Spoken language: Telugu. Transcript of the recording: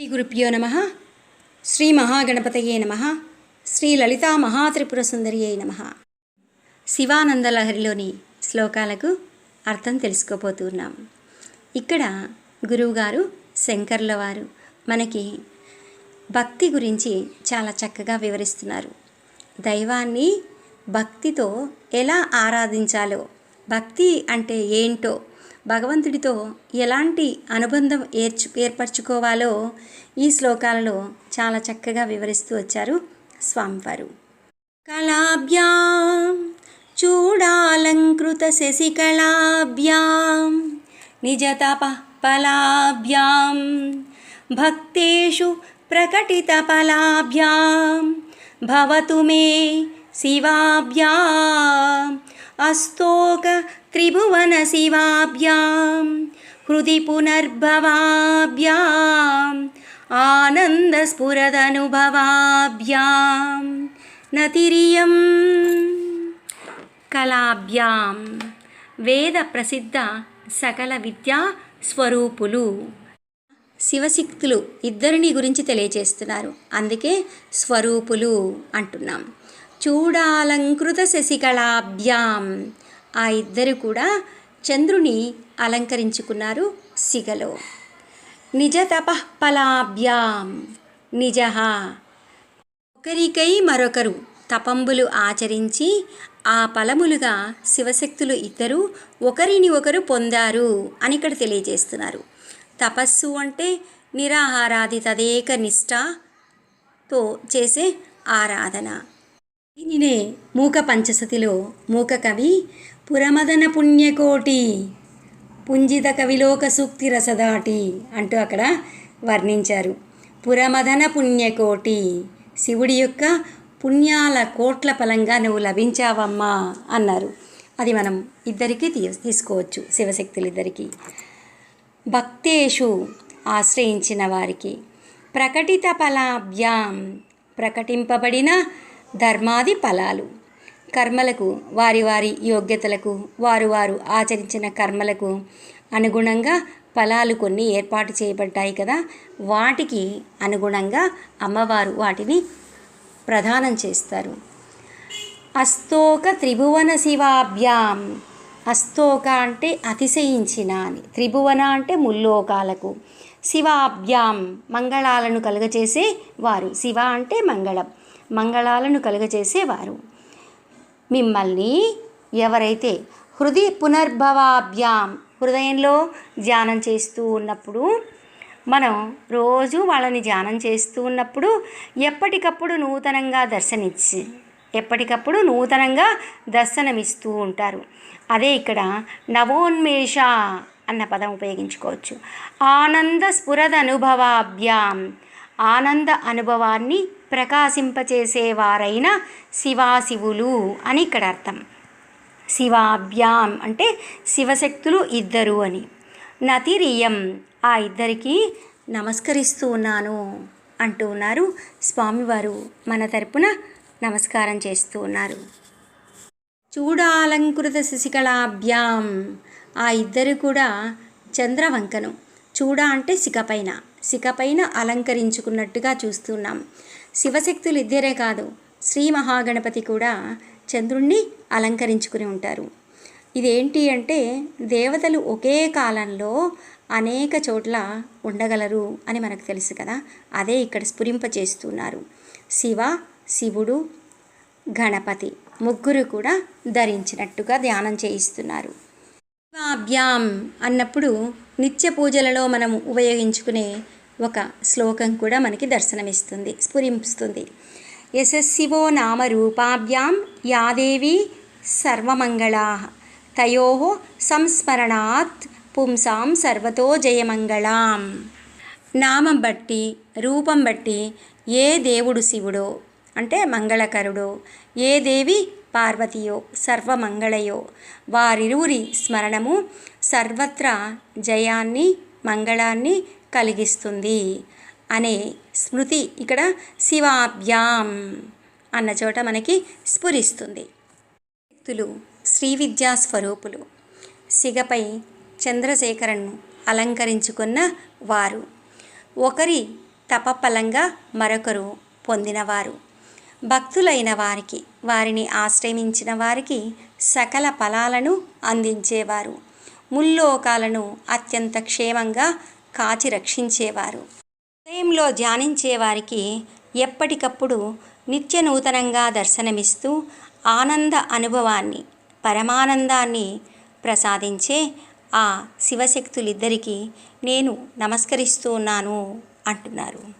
శ్రీ గురుభ్యో నమ. శ్రీ మహాగణపతయే నమ. శ్రీ లలితా మహాత్రిపుర సుందరియే నమ. శివానందలహరిలోని శ్లోకాలకు అర్థం తెలుసుకోబోతున్నాం ఇక్కడ గురువుగారు శంకర్ల వారు మనకి భక్తి గురించి చాలా చక్కగా వివరిస్తున్నారు. దైవాన్ని భక్తితో ఎలా ఆరాధించాలో భక్తి అంటే ఏంటో భగవంతుడితో ఎలాంటి అనుబంధం ఏర్చు ఏర్పరచుకోవాలో ఈ శ్లోకాలలో చాలా చక్కగా వివరిస్తూ వచ్చారు స్వామివారు. కళాభ్యాం చూడాలంకృత శశికళాభ్యాం నిజతప ఫలాభ్యాం భక్తేషు ప్రకటితఫలాభ్యాం భవతు మే శివాభ్యాం అస్తోక త్రిభువన శివాభ్యాం హృది పునర్భవాభ్యాం ఆనందస్ఫురదనుభవాభ్యాం నతిరియం కళాభ్యాం వేద ప్రసిద్ధ సకల విద్యా స్వరూపులు శివశక్తులు ఇద్దరిని గురించి తెలియజేస్తున్నారు అందుకే స్వరూపులు అంటున్నాం. చూడాలంకృత శశికళాభ్యాం. ఆ ఇద్దరు కూడా చంద్రుని అలంకరించుకున్నారు సిగలో నిజ తపఃఫలాభ్యాం. నిజ. ఒకరికై మరొకరు తపంబులు ఆచరించి ఆ ఫలములుగా శివశక్తులు ఇద్దరు ఒకరిని ఒకరు పొందారు అని ఇక్కడ తెలియజేస్తున్నారు. తపస్సు అంటే నిరాహారాది తదేక నిష్ఠతో చేసే ఆరాధన. దీనినే మూక పంచసతిలో మూక కవి పురమదన పుణ్యకోటి పుంజిత కవిలోక సూక్తి రసదాటి అంటూ అక్కడ వర్ణించారు. పురమదన పుణ్యకోటి శివుడి యొక్క పుణ్యాల కోట్ల ఫలంగా నువ్వు లభించావమ్మా అన్నారు. అది మనం ఇద్దరికీ తీ తీసుకోవచ్చు శివశక్తులిద్దరికీ. భక్తేషు ఆశ్రయించిన వారికి ప్రకటిత ఫలాభ్యాం ప్రకటింపబడిన ధర్మాది ఫలాలు. కర్మలకు వారి వారి యోగ్యతలకు వారు వారు ఆచరించిన కర్మలకు అనుగుణంగా ఫలాలు కొన్ని ఏర్పాటు చేయబడ్డాయి కదా. వాటికి అనుగుణంగా అమ్మవారు వాటిని ప్రదానం చేస్తారు. అస్తోక త్రిభువన శివాభ్యాం. అస్తోక అంటే అతిశయించిన అని. త్రిభువన అంటే ముల్లోకాలకు. శివాభ్యాం మంగళాలను కలుగచేసే వారు. శివ అంటే మంగళం. మంగళాలను కలుగచేసేవారు మిమ్మల్ని ఎవరైతే హృదయ పునర్భవాభ్యాం హృదయంలో ధ్యానం చేస్తూ ఉన్నప్పుడు మనం రోజు వాళ్ళని ధ్యానం చేస్తూ ఉన్నప్పుడు ఎప్పటికప్పుడు నూతనంగా దర్శనిచ్చి ఎప్పటికప్పుడు నూతనంగా దర్శనమిస్తూ ఉంటారు. అదే ఇక్కడ నవోన్మేష అన్న పదం ఉపయోగించుకోవచ్చు. ఆనంద స్ఫురద అనుభవాభ్యాం ఆనంద అనుభవాన్ని ప్రకాశింపచేసేవారైన శివాశివులు అని ఇక్కడ అర్థం. శివాభ్యాం అంటే శివశక్తులు ఇద్దరు అని. నతిరియం ఆ ఇద్దరికి నమస్కరిస్తూ ఉన్నాను అంటూ ఉన్నారు. స్వామివారు మన తరపున నమస్కారం చేస్తూ ఉన్నారు. చూడాలంకృత శశికళాభ్యాం ఆ ఇద్దరు కూడా చంద్రవంకను. చూడ అంటే శిఖపైన శిఖపైన అలంకరించుకున్నట్టుగా చూస్తున్నాం. శివశక్తులు ఇద్దరే కాదు శ్రీ మహాగణపతి కూడా చంద్రుణ్ణి అలంకరించుకుని ఉంటారు. ఇదేంటి అంటే దేవతలు ఒకే కాలంలో అనేక చోట్ల ఉండగలరు అని మనకు తెలుసు కదా. అదే ఇక్కడ స్ఫురింప చేస్తున్నారు. శివ శివుడు గణపతి ముగ్గురు కూడా ధరించినట్టుగా ధ్యానం చేయిస్తున్నారు. శివాభ్యాం అన్నప్పుడు నిత్య పూజలలో మనం ఉపయోగించుకునే ఒక శ్లోకం కూడా మనకి దర్శనమిస్తుంది స్ఫురింపుస్తుంది. యశస్సివో నామ రూపాభ్యాం యాదేవి సర్వమంగళా తయో సంస్మరణాత్ పుంసాం సర్వతో జయమంగళాం. నామం బట్టి రూపం బట్టి ఏ దేవుడు శివుడో అంటే మంగళకరుడో ఏ దేవి పార్వతియో సర్వమంగళయో వారిరువురి స్మరణము సర్వత్రా జయాన్ని మంగళాన్ని కలిగిస్తుంది అనే స్మృతి ఇక్కడ శివాభ్యాం అన్న చోట మనకి స్ఫురిస్తుంది. వ్యక్తులు శ్రీ విద్యా స్వరూపులు సిగపై చంద్రశేఖరన్ను అలంకరించుకున్న వారు. ఒకరి తపఫలంగా మరొకరు పొందినవారు. భక్తులైన వారికి వారిని ఆశ్రయించిన వారికి సకల ఫలాలను అందించేవారు. ముల్లోకాలను అత్యంత క్షేమంగా కాచి రక్షించేవారు. హృదయంలో ధ్యానించేవారికి ఎప్పటికప్పుడు నిత్య నూతనంగా దర్శనమిస్తూ ఆనంద అనుభవాన్ని పరమానందాన్ని ప్రసాదించే ఆ శివశక్తులిద్దరికీ నేను నమస్కరిస్తూ ఉన్నాను అంటున్నారు.